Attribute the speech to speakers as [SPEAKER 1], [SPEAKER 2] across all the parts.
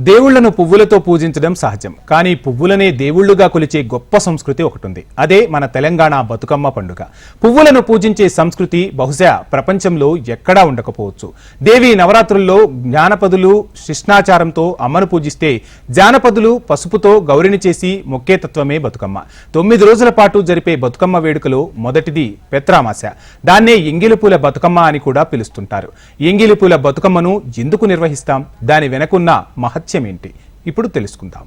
[SPEAKER 1] దేవుళ్ళను పువ్వులతో పూజించడం సహజం. కానీ పువ్వులనే దేవుళ్ళుగా కొలిచే గొప్ప సంస్కృతి ఒకటి ఉంది అదే మన తెలంగాణ బతుకమ్మ పండుగ. పువ్వులను పూజించే సంస్కృతి బహుశా ప్రపంచంలో ఎక్కడా ఉండకపోవచ్చు. దేవి నవరాత్రుల్లో జ్ఞానపదులు శిష్ణాచారంతో అమ్మను పూజిస్తే జానపదులు పసుపుతో గౌరిని చేసి మొక్కే తత్వమే బతుకమ్మ. తొమ్మిది రోజుల పాటు జరిపే బతుకమ్మ వేడుకలో మొదటిది పెత్రామాస. దాన్నే ఎంగిలిపూల బతుకమ్మ అని కూడా పిలుస్తుంటారు. ఎంగిలిపూల బతుకమ్మను ఎందుకు నిర్వహిస్తాం? దాని వెనకున్న మహత్యం ఏంటి ఇప్పుడు తెలుసుకుందాం.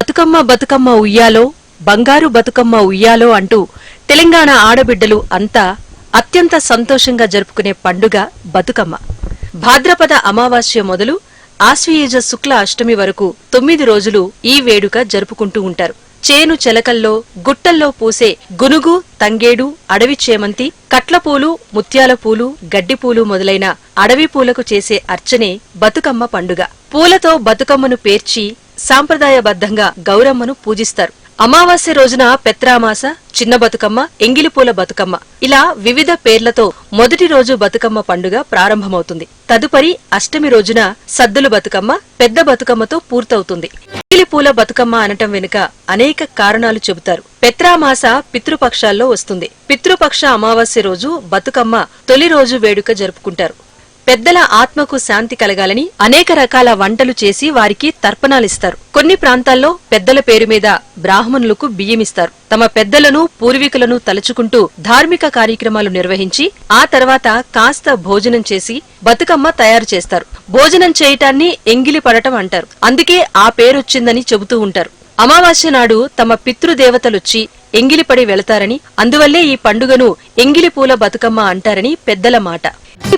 [SPEAKER 2] బతుకమ్మ బతుకమ్మ ఉయ్యాలో బంగారు బతుకమ్మ ఉయ్యాలో అంటూ తెలంగాణ ఆడబిడ్డలు అంతా అత్యంత సంతోషంగా జరుపుకునే పండుగ బతుకమ్మ. భాద్రపద అమావాస్య మొదలు ఆశ్వయుజ శుక్ల అష్టమి వరకు తొమ్మిది రోజులు ఈ వేడుక జరుపుకుంటూ ఉంటారు. చేను చెలకల్లో గుట్టల్లో పూసే గునుగు తంగేడు అడవి చేమంతి కట్లపూలు ముత్యాల పూలు గడ్డిపూలు మొదలైన అడవి పూలకు చేసే అర్చనే బతుకమ్మ పండుగ. పూలతో బతుకమ్మను పేర్చి సాంప్రదాయబద్ధంగా గౌరమ్మను పూజిస్తారు. అమావాస్య రోజున పెత్రామాస చిన్న బతుకమ్మ ఎంగిలిపూల బతుకమ్మ ఇలా వివిధ పేర్లతో మొదటి రోజు బతుకమ్మ పండుగ ప్రారంభమవుతుంది. తదుపరి అష్టమి రోజున సద్దుల బతుకమ్మ పెద్ద బతుకమ్మతో పూర్తవుతుంది. ఎంగిలిపూల బతుకమ్మ అనటం వెనుక అనేక కారణాలు చెబుతారు. పెత్రామాస పితృపక్షాల్లో వస్తుంది. పితృపక్ష అమావాస్య రోజు బతుకమ్మ తొలి రోజు వేడుక జరుపుకుంటారు. పెద్దల ఆత్మకు శాంతి కలగాలని అనేక రకాల వంటలు చేసి వారికి తర్పణాలిస్తారు. కొన్ని ప్రాంతాల్లో పెద్దల పేరు మీద బ్రాహ్మణులకు బియ్యమిస్తారు. తమ పెద్దలను పూర్వీకులను తలుచుకుంటూ ధార్మిక కార్యక్రమాలు నిర్వహించి ఆ తర్వాత కాస్త భోజనం చేసి బతుకమ్మ తయారు చేస్తారు. భోజనం చేయటాన్ని ఎంగిలి పడటం అంటారు. అందుకే ఆ పేరొచ్చిందని చెబుతూ ఉంటారు. అమావాస్య నాడు తమ పితృదేవతలొచ్చి ఎంగిలిపడి వెళతారని అందువల్లే ఈ పండుగను ఎంగిలి పూల బతుకమ్మ అంటారని పెద్దల మాట.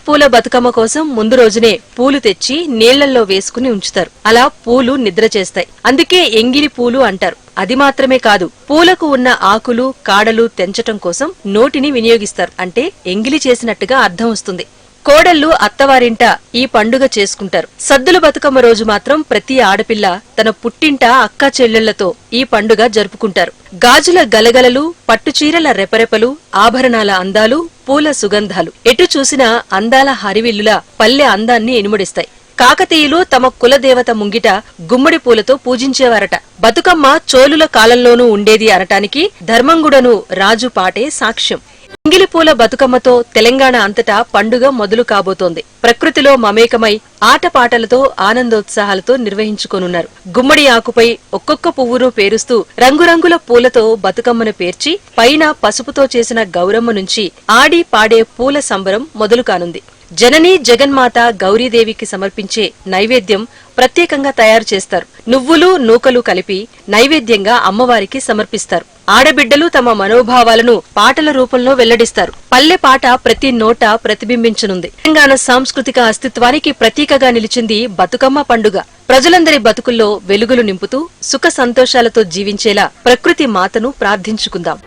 [SPEAKER 2] పూల బతుకమ్మ కోసం ముందు రోజునే పూలు తెచ్చి నీళ్ళలో వేసుకుని ఉంచుతారు. అలా పూలు నిద్ర చేస్తాయి. అందుకే ఎంగిలి పూలు అంటారు. అది మాత్రమే కాదు పూలకు ఉన్న ఆకులు కాడలు తెంచటం కోసం నోటిని వినియోగిస్తారు. అంటే ఎంగిలి చేసినట్టుగా అర్థం వస్తుంది. కోడళ్ళు అత్తవారింట ఈ పండుగ చేసుకుంటారు. సద్దుల బతుకమ్మ రోజు మాత్రం ప్రతి ఆడపిల్ల తన పుట్టింట అక్క చెల్లెళ్ళతో ఈ పండుగ జరుపుకుంటారు. గాజుల గలగలలు పట్టుచీరల రెపరెపలు ఆభరణాల అందాలు పూల సుగంధాలు. ఎటు చూసినా అందాల హరివిల్లుల పల్లె అందాన్ని ఎనుమడిస్తాయి. కాకతీయులు తమ కులదేవత ముంగిట గుమ్మడి పూలతో పూజించేవారట. బతుకమ్మ చోళుల కాలంలోనూ ఉండేది అనటానికి ధర్మంగుడను రాజు పాటే సాక్ష్యం. ఎంగిలిపూల బతుకమ్మతో తెలంగాణ అంతటా పండుగ మొదలు కాబోతోంది. ప్రకృతిలో మమేకమై ఆటపాటలతో ఆనందోత్సాహాలతో నిర్వహించుకోనున్నారు. గుమ్మడి ఆకుపై ఒక్కొక్క పువ్వును పేరుస్తూ రంగురంగుల పూలతో బతుకమ్మను పేర్చి పైన పసుపుతో చేసిన గౌరమ్మ నుంచి ఆడి పాడే పూల సంబరం మొదలు కానుంది. జనని జగన్మాత గౌరీదేవికి సమర్పించే నైవేద్యం ప్రత్యేకంగా తయారు చేస్తారు. నువ్వులు నూకలు కలిపి నైవేద్యంగా అమ్మవారికి సమర్పిస్తారు. ఆడబిడ్డలు తమ మనోభావాలను పాటల రూపంలో వెల్లడిస్తారు. పల్లె పాట ప్రతి నోట ప్రతిబింబించనుంది. తెలంగాణ సాంస్కృతిక అస్తిత్వానికి ప్రతీకగా నిలిచింది బతుకమ్మ పండుగ. ప్రజలందరి బతుకుల్లో వెలుగులు నింపుతూ సుఖ సంతోషాలతో జీవించేలా ప్రకృతి మాతను ప్రార్థించుకుందాం.